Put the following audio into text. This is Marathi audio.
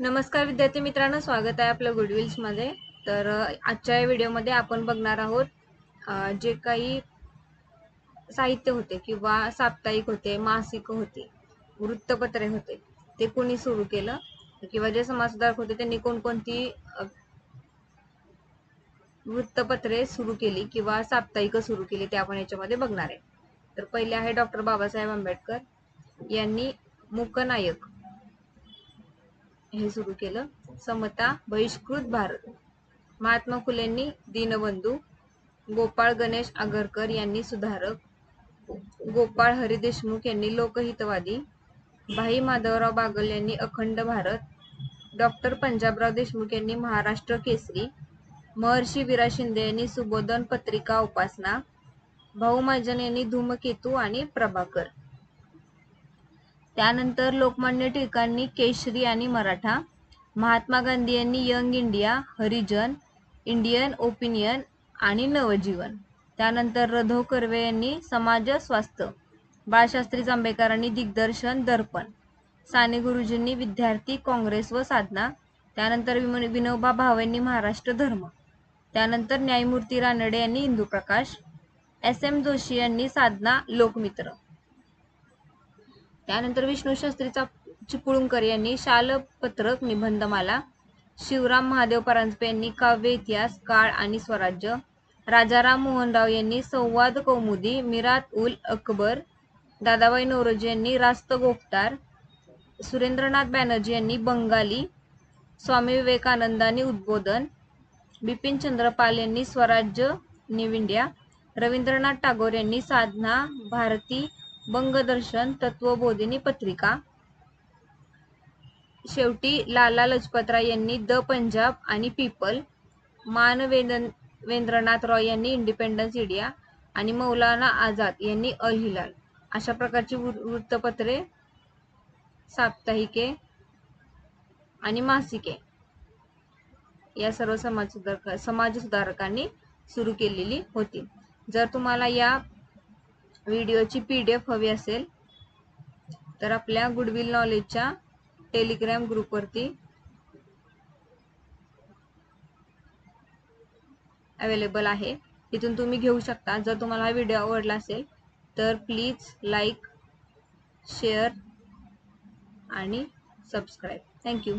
नमस्कार विद्यार्थी मित्रांनो स्वागत आहे आपलं गुडविल्समध्ये तर आजच्या या व्हिडिओमध्ये आपण बघणार आहोत जे काही साहित्य होते किंवा साप्ताहिक होते मासिक होते वृत्तपत्रे होते ते कोणी सुरू केलं किंवा जे समाजधारक होते त्यांनी कोणकोणती वृत्तपत्रे सुरू केली किंवा साप्ताहिक सुरू केली ते आपण याच्यामध्ये बघणार आहे. तर पहिले आहे डॉक्टर बाबासाहेब आंबेडकर यांनी मूकनायक हे सुरू केलं. समता बहिष्कृत भारत. महात्मा फुलेंनी दीनबंधू गोपाळ गणेश आगरकर यांनी सुधारक गोपाळ हरी देशमुख यांनी लोकहितवादी भाई माधवराव बागल यांनी अखंड भारत डॉक्टर पंजाबराव देशमुख यांनी महाराष्ट्र केसरी महर्षी विरा शिंदे यांनी सुबोधन पत्रिका उपासना भाऊ महाजन यांनी धूमकेतू आणि प्रभाकर. त्यानंतर लोकमान्य टिळकांनी केशरी आणि मराठा महात्मा गांधी यांनी Young India Harijan Indian Opinion आणि नवजीवन. त्यानंतर रधो कर्वे यांनी समाज स्वास्थ्य बाळशास्त्री जांभेकरांनी दिग्दर्शन दर्पण. साने गुरुजींनी विद्यार्थी काँग्रेस व साधना. त्यानंतर विनोबा भावेंनी महाराष्ट्र धर्म. त्यानंतर न्यायमूर्ती रानडे यांनी हिंदू प्रकाश एस एम जोशी यांनी साधना लोकमित्र. त्यानंतर विष्णू शास्त्रीचा चिपळूणकर यांनी शालपत्रक निबंधमाला शिवराम महादेव परांजपे यांनी काव्य इतिहास काळ आणि स्वराज्य राजाराम मोहनराव यांनी संवाद कौमुदी मिरात उल अकबर दादाबाई नौरोजी यांनी रास्त गोफ्तार सुरेंद्रनाथ बॅनर्जी यांनी बंगाली स्वामी विवेकानंदांनी उद्बोधन बिपिन चंद्रपाल यांनी स्वराज्य न्यू इंडिया रवींद्रनाथ टागोर यांनी साधना भारती बंगदर्शन तत्वबोधिनी पत्रिका. शेवटी लाला लजपतराय यांनी द पंजाब आणि पीपल मानवेंद्रनाथ रॉय यांनी इंडिपेंडन्स इंडिया आणि मौलाना आझाद यांनी अल हिलाल अशा प्रकारची वृत्तपत्रे साप्ताहिके आणि मासिके या सर्व समाज सुधारक समाज सुधारकांनी सुरू केलेली होती. जर तुम्हाला या व्हिडिओची पी डी एफ हवी असेल तर आपल्या गुडविल नॉलेजच्या टेलिग्राम ग्रुपवरती अवेलेबल आहे. तिथून तुम्ही घेऊ शकता. जर तुम्हाला हा व्हिडिओ आवडला असेल तर प्लीज लाईक शेअर आणि सबस्क्राईब थँक्यू